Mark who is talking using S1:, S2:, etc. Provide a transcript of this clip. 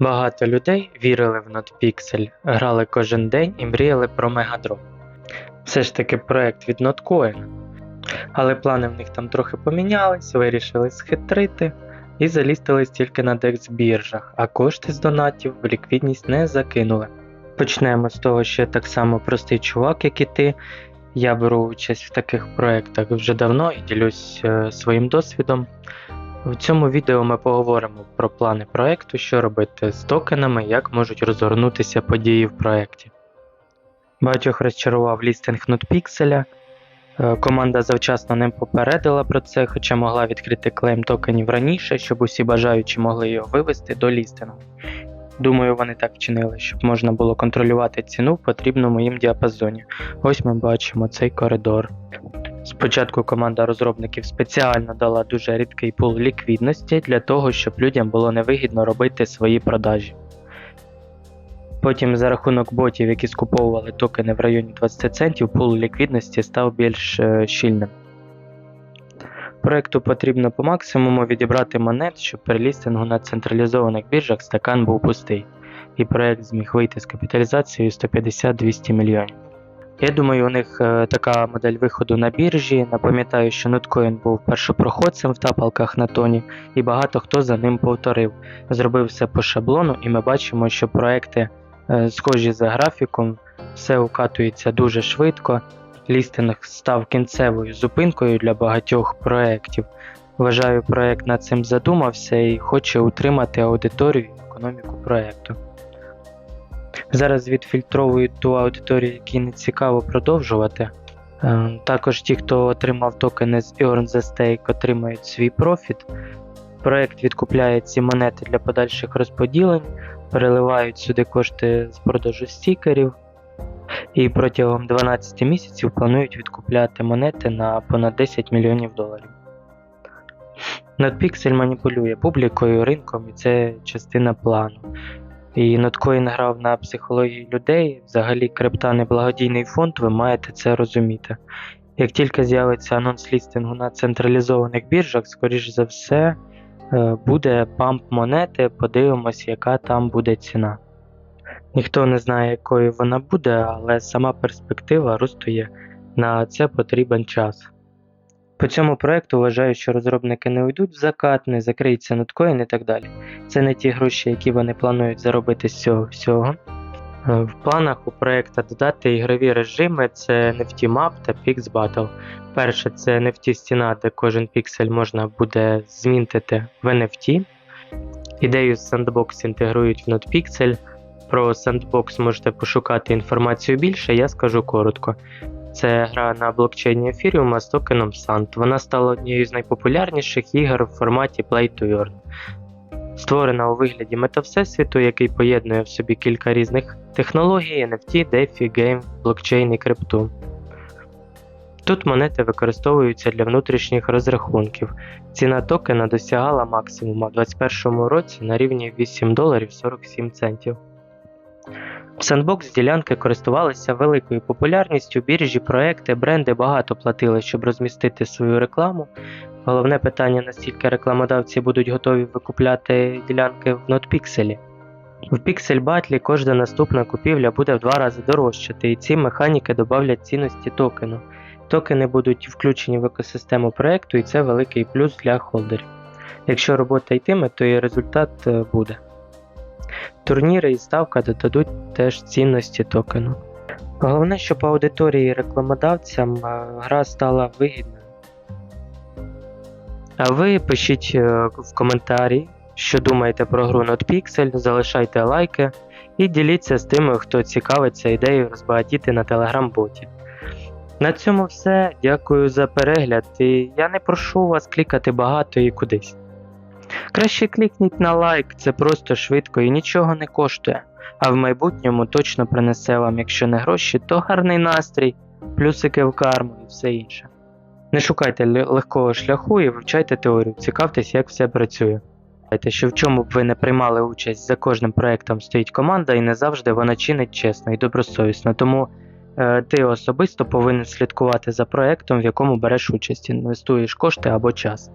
S1: Багато людей вірили в NotPixel, грали кожен день і мріяли про мегадрон. Все ж таки проект від Notcoin. Але плани в них там трохи помінялись, вирішили схитрити і залістились тільки на DEX біржах, а кошти з донатів в ліквідність не закинули. Почнемо з того, що я так само простий чувак, як і ти. Я беру участь в таких проєктах вже давно і ділюсь е, своїм досвідом. В цьому відео ми поговоримо про плани проекту, що робити з токенами, як можуть розгорнутися події в проєкті. Багатьох розчарував лістинг. Е, Команда завчасно ним попередила про це, хоча могла відкрити клейм токенів раніше, щоб усі бажаючі могли його вивести до лістингу. Думаю, вони так вчинили, щоб можна було контролювати ціну в потрібному їм діапазоні. Ось ми бачимо цей коридор. Спочатку команда розробників спеціально дала дуже рідкий пул ліквідності для того, щоб людям було невигідно робити свої продажі. Потім за рахунок ботів, які скуповували токени в районі 20 центів, пул ліквідності став більш е, щільним. Проекту потрібно по максимуму відібрати монет, щоб при лістингу на централізованих біржах стакан був пустий, і проект зміг вийти з капіталізацією 150-200 мільйонів. Я думаю, у них е, така модель виходу на біржі. Напам'ятаю, що Notcoin був першопроходцем в тапалках на тоні, і багато хто за ним повторив. Зробив все по шаблону, і ми бачимо, що проекти е, схожі за графіком, все укатується дуже швидко. Лістинг став кінцевою зупинкою для багатьох проєктів. Вважаю, проект над цим задумався і хоче утримати аудиторію і економіку проєкту. Зараз відфільтровують ту аудиторію, якій не цікаво продовжувати. Е, Також ті, хто отримав токени з Earn the Stake, отримають свій профіт. Проект відкупляє ці монети для подальших розподілень, переливають сюди кошти з продажу стікерів. І протягом 12 місяців планують відкупляти монети на понад 10 мільйонів доларів. NotPixel маніпулює публікою, ринком, і це частина плану. І Notcoin грав на психології людей. Взагалі, крипта не благодійний фонд, ви маєте це розуміти. Як тільки з'явиться анонс лістингу на централізованих біржах, скоріш за все, е, буде памп монети, подивимось, яка там буде ціна. Ніхто не знає, якою вона буде, але сама перспектива росту є. На це потрібен час. По цьому проекту вважаю, що розробники не уйдуть в закат, не закриється ноткоін і так далі. Це не ті гроші, які вони планують заробити з цього всього. Е, В планах у проекту додати ігрові режими це NFT Map та Pix Battle. Перше це NFT стіна, де кожен піксель можна буде змінтити в NFT. Ідею Sandbox інтегрують в NotPixel. Про Sandbox можете пошукати інформацію більше, я скажу коротко. Це гра на блокчейні Ethereum з токеном SANT. Вона стала однією з найпопулярніших ігор в форматі Play to Earn. Створена у вигляді метавсесвіту, який поєднує в собі кілька різних технологій, NFT, DeFi, Game, блокчейн і крипту. Тут монети використовуються для внутрішніх розрахунків. Ціна токена досягала максимума в 2021 році на рівні 8 доларів 47 центів. В Sandbox ділянки користувалися великою популярністю, біржі, проекти, бренди багато платили, щоб розмістити свою рекламу. Головне питання, наскільки рекламодавці будуть готові викупляти ділянки в NotPixel. В Pixel Battle кожна наступна купівля буде в два рази дорожчати, і ці механіки додавлять цінності токену. Токени будуть включені в екосистему проекту, і це великий плюс для холдерів. Якщо робота йтиме, то і результат е, буде. Турніри і ставка додадуть теж цінності токену. Головне, щоб аудиторії рекламодавцям е, гра стала вигідною. А ви пишіть е, в коментарі, що думаєте про гру NotPixel, залишайте лайки і діліться з тими, хто цікавиться ідеєю розбагатіти на телеграм-боті. На цьому все. Дякую за перегляд. І я не прошу вас клікати багато і кудись. Краще клікніть на лайк, це просто швидко і нічого не коштує, а в майбутньому точно принесе вам, якщо не гроші, то гарний настрій, плюсики в карму і все інше. Не шукайте ле- легкого шляху і вивчайте теорію, цікавтесь, як все працює. Пам'ятайте, що в чому б ви не приймали участь, за кожним проектом стоїть команда, і не завжди вона чинить чесно і добросовісно. Тому е, ти особисто повинен слідкувати за проектом, в якому береш участь, інвестуєш кошти або час.